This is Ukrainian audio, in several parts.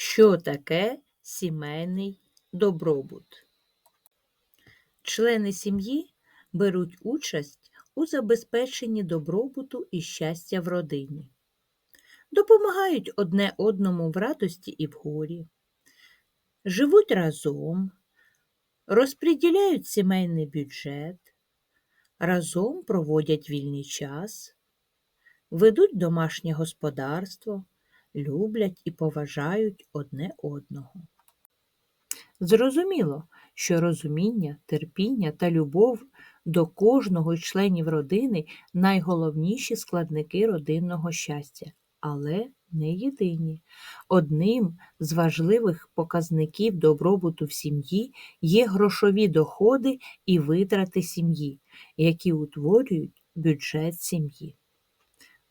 Що таке сімейний добробут? Члени сім'ї беруть участь у забезпеченні добробуту і щастя в родині, допомагають одне одному в радості і в горі, живуть разом, розподіляють сімейний бюджет, разом проводять вільний час, ведуть домашнє господарство, люблять і поважають одне одного. Зрозуміло, що розуміння, терпіння та любов до кожного із членів родини найголовніші складники родинного щастя, але не єдині. Одним з важливих показників добробуту в сім'ї є грошові доходи і витрати сім'ї, які утворюють бюджет сім'ї.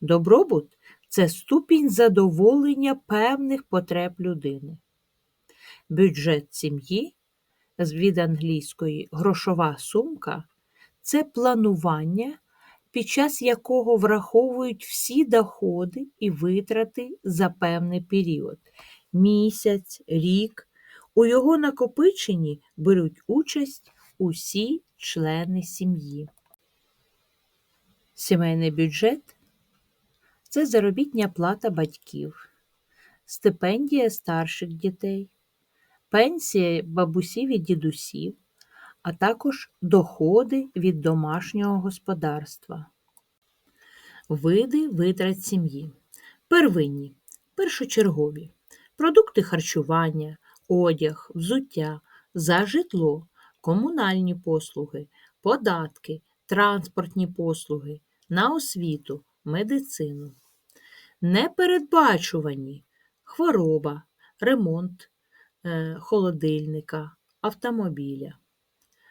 Добробут це ступінь задоволення певних потреб людини. Бюджет сім'ї від англійської грошова сумка це планування, під час якого враховують всі доходи і витрати за певний період місяць, рік. У його накопиченні беруть участь усі члени сім'ї. Сімейний бюджет це заробітня плата батьків, стипендія старших дітей, пенсія бабусів і дідусів, а також доходи від домашнього господарства. Види витрат сім'ї. Первинні, першочергові, продукти харчування, одяг, взуття, за житло, комунальні послуги, податки, транспортні послуги, на освіту, медицину. Непередбачувані хвороба, ремонт е, холодильника, автомобіля.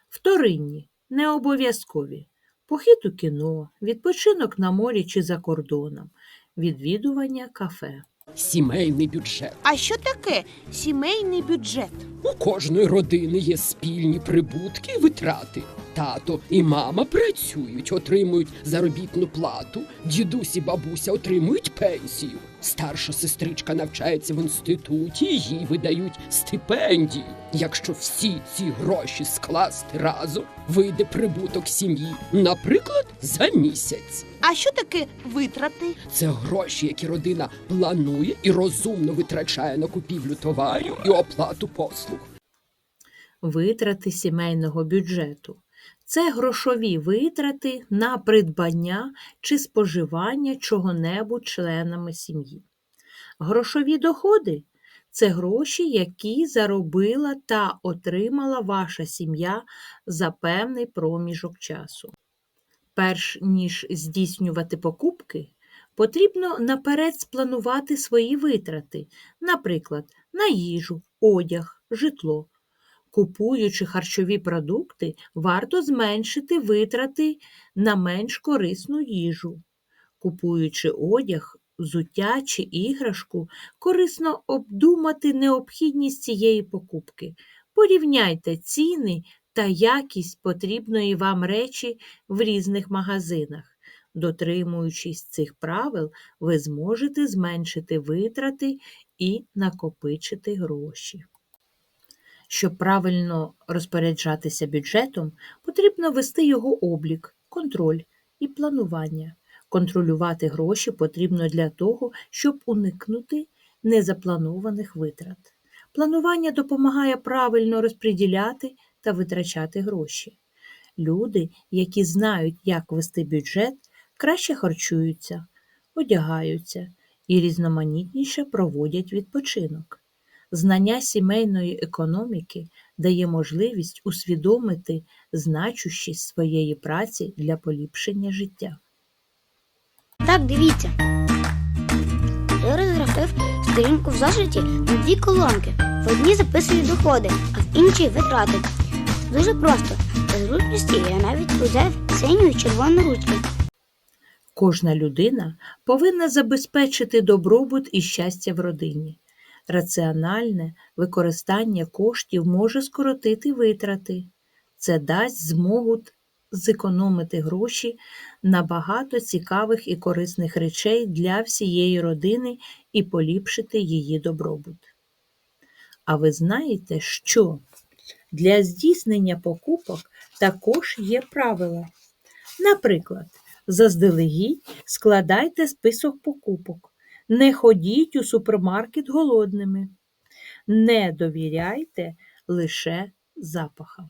Вторинні, необов'язкові. Похід у кіно, відпочинок на морі чи за кордоном, відвідування кафе. Сімейний бюджет. А що таке сімейний бюджет? У кожної родини є спільні прибутки і витрати. Тато і мама працюють, отримують заробітну плату, дідусь і бабуся отримують пенсію. Старша сестричка навчається в інституті, їй видають стипендію. Якщо всі ці гроші скласти разом, вийде прибуток сім'ї, наприклад, за місяць. А що таке витрати? Це гроші, які родина планує і розумно витрачає на купівлю товарів і оплату послуг. Витрати сімейного бюджету. Це грошові витрати на придбання чи споживання чого-небудь членами сім'ї. Грошові доходи це гроші, які заробила та отримала ваша сім'я за певний проміжок часу. Перш ніж здійснювати покупки, потрібно наперед спланувати свої витрати, наприклад, на їжу, одяг, житло. Купуючи харчові продукти, варто зменшити витрати на менш корисну їжу. Купуючи одяг, взуття чи іграшку, корисно обдумати необхідність цієї покупки. Порівняйте ціни та якість потрібної вам речі в різних магазинах. Дотримуючись цих правил, ви зможете зменшити витрати і накопичити гроші. Щоб правильно розпоряджатися бюджетом, потрібно вести його облік, контроль і планування. Контролювати гроші потрібно для того, щоб уникнути незапланованих витрат. Планування допомагає правильно розподіляти та витрачати гроші. Люди, які знають, як вести бюджет, краще харчуються, одягаються і різноманітніше проводять відпочинок. Знання сімейної економіки дає можливість усвідомити значущість своєї праці для поліпшення життя. Так, дивіться. Я розграфив сторінку в зошиті на дві колонки. В одній записую доходи, а в іншій витрати. Дуже просто. Для зручності я навіть взяв синю і червону ручки. Кожна людина повинна забезпечити добробут і щастя в родині. Раціональне використання коштів може скоротити витрати. Це дасть змогу зекономити гроші на багато цікавих і корисних речей для всієї родини і поліпшити її добробут. А ви знаєте, що для здійснення покупок також є правила. Наприклад, заздалегідь складайте список покупок. Не ходіть у супермаркет голодними. Не довіряйте лише запахам.